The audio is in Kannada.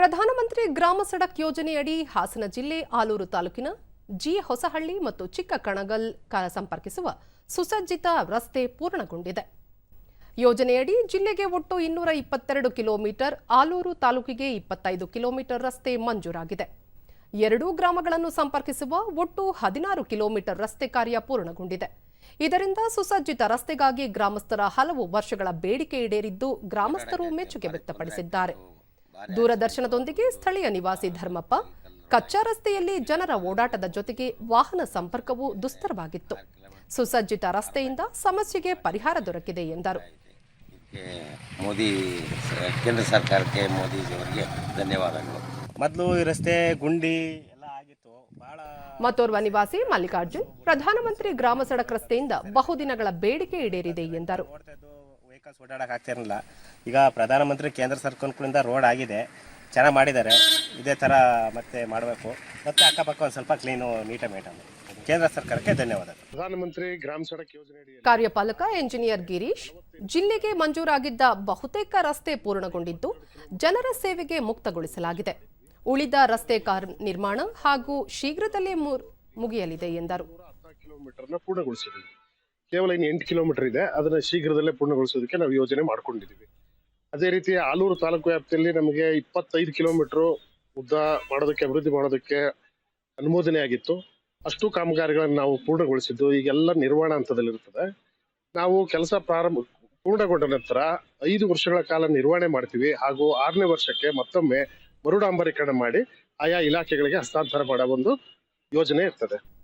ಪ್ರಧಾನಮಂತ್ರಿ ಗ್ರಾಮ ಸಡಕ್ ಯೋಜನೆಯಡಿ ಹಾಸನ ಜಿಲ್ಲೆ ಆಲೂರು ತಾಲೂಕಿನ ಜಿ ಹೊಸಹಳ್ಳಿ ಮತ್ತು ಚಿಕ್ಕ ಕಣಗಲ್ ಸಂಪರ್ಕಿಸುವ ಸುಸಜ್ಜಿತ ರಸ್ತೆ ಪೂರ್ಣಗೊಂಡಿದೆ. ಯೋಜನೆಯಡಿ ಜಿಲ್ಲೆಗೆ ಒಟ್ಟು ಇನ್ನೂರ ಇಪ್ಪತ್ತೆರಡು ಕಿಲೋಮೀಟರ್, ಆಲೂರು ತಾಲೂಕಿಗೆ ಇಪ್ಪತ್ತೈದು ಕಿಲೋಮೀಟರ್ ರಸ್ತೆ ಮಂಜೂರಾಗಿದೆ. ಎರಡೂ ಗ್ರಾಮಗಳನ್ನು ಸಂಪರ್ಕಿಸುವ ಒಟ್ಟು ಹದಿನಾರು ಕಿಲೋಮೀಟರ್ ರಸ್ತೆ ಕಾರ್ಯ ಪೂರ್ಣಗೊಂಡಿದೆ. ಇದರಿಂದ ಸುಸಜ್ಜಿತ ರಸ್ತೆಗಾಗಿ ಗ್ರಾಮಸ್ಥರ ಹಲವು ವರ್ಷಗಳ ಬೇಡಿಕೆ ಈಡೇರಿದ್ದು ಗ್ರಾಮಸ್ಥರು ಮೆಚ್ಚುಗೆ ವ್ಯಕ್ತಪಡಿಸಿದ್ದಾರೆ. ದೂರದರ್ಶನದೊಂದಿಗೆ ಸ್ಥಳೀಯ ನಿವಾಸಿ ಧರ್ಮಪ್ಪ ಕಚ್ಚಾ ರಸ್ತೆಯಲ್ಲಿ ಜನರ ಓಡಾಟದ ಜೊತೆಗೆ ವಾಹನ ಸಂಪರ್ಕವೂ ದುಸ್ತರವಾಗಿತ್ತು. ಸುಸಜ್ಜಿತ ರಸ್ತೆಯಿಂದ ಸಮಸ್ಯೆಗೆ ಪರಿಹಾರ ದೊರಕಿದೆ ಎಂದರು. ಮೋದಿ ಕೇಂದ್ರ ಸರ್ಕಾರಕ್ಕೆ ಮೋದಿಜಿಯವರಿಗೆ ಧನ್ಯವಾದಗಳು. ಮೊದಲು ಈ ರಸ್ತೆ ಗುಂಡಿ ಎಲ್ಲ ಆಗಿತ್ತು. ಬಹಳ ಮತ್ತೋರ್ವ ನಿವಾಸಿ ಮಲ್ಲಿಕಾರ್ಜುನ್ ಪ್ರಧಾನಮಂತ್ರಿ ಗ್ರಾಮ ಸಡಕ್ ರಸ್ತೆಯಿಂದ ಬಹುದಿನಗಳ ಬೇಡಿಕೆ ಈಡೇರಿದೆ ಎಂದರು. ವೆಹಿಕಲ್ಸ್ ಓಡಾಡಕ್ಕೆ ಆಗ್ತಿರಲಿಲ್ಲ ಈಗ ಪ್ರಧಾನಮಂತ್ರಿ ಕೇಂದ್ರ ಸರ್ಕಾರಗಳಿಂದ ರೋಡ್ ಆಗಿದೆ ಚೆನ್ನಾಗಿ ಮಾಡಿದ್ದಾರೆ ಇದೇ ಥರ ಮತ್ತೆ ಮಾಡಬೇಕು. ಮತ್ತೆ ಅಕ್ಕಪಕ್ಕ ಒಂದು ಸ್ವಲ್ಪ ಕ್ಲೀನು ನೀಟ ಮೇಂಟೈನ್ ಕೇಂದ್ರ ಸರ್ಕಾರಕ್ಕೆ ಧನ್ಯವಾದ. ಪ್ರಧಾನಮಂತ್ರಿ ಗ್ರಾಮ ಸಡಕ್ ಯೋಜನೆ ಕಾರ್ಯಪಾಲಕ ಎಂಜಿನಿಯರ್ ಗಿರೀಶ್ ಜಿಲ್ಲೆಗೆ ಮಂಜೂರಾಗಿದ್ದ ಬಹುತೇಕ ರಸ್ತೆ ಪೂರ್ಣಗೊಂಡಿದ್ದು ಜನರ ಸೇವೆಗೆ ಮುಕ್ತಗೊಳಿಸಲಾಗಿದೆ. ಉಳಿದ ರಸ್ತೆ ಕಾರ್ ನಿರ್ಮಾಣ ಹಾಗೂ ಶೀಘ್ರದಲ್ಲೇ ಮುಗಿಯಲಿದೆ ಎಂದರು. ಕೇವಲ ಇನ್ನು ಎಂಟು ಕಿಲೋಮೀಟರ್ ಇದೆ. ಅದನ್ನ ಶೀಘ್ರದಲ್ಲೇ ಪೂರ್ಣಗೊಳಿಸೋದಕ್ಕೆ ನಾವು ಯೋಜನೆ ಮಾಡ್ಕೊಂಡಿದ್ದೀವಿ. ಅದೇ ರೀತಿ ಆಲೂರು ತಾಲೂಕು ವ್ಯಾಪ್ತಿಯಲ್ಲಿ ನಮಗೆ ಇಪ್ಪತ್ತೈದು ಕಿಲೋಮೀಟರ್ ಉದ್ದ ಮಾಡೋದಕ್ಕೆ, ಅಭಿವೃದ್ಧಿ ಮಾಡೋದಕ್ಕೆ ಅನುಮೋದನೆ ಆಗಿತ್ತು. ಅಷ್ಟು ಕಾಮಗಾರಿಗಳನ್ನು ನಾವು ಪೂರ್ಣಗೊಳಿಸಿದ್ದು. ಈಗೆಲ್ಲ ನಿರ್ವಹಣ ಹಂತದಲ್ಲಿರ್ತದೆ ನಾವು ಕೆಲಸ ಪ್ರಾರಂಭ ಪೂರ್ಣಗೊಂಡ ನಂತರ ಐದು ವರ್ಷಗಳ ಕಾಲ ನಿರ್ವಹಣೆ ಮಾಡ್ತೀವಿ. ಹಾಗೂ ಆರನೇ ವರ್ಷಕ್ಕೆ ಮತ್ತೊಮ್ಮೆ ಮರುಡಾಂಬರೀಕರಣ ಮಾಡಿ ಆಯಾ ಇಲಾಖೆಗಳಿಗೆ ಹಸ್ತಾಂತರ ಮಾಡೋ ಒಂದು ಯೋಜನೆ ಇರ್ತದೆ.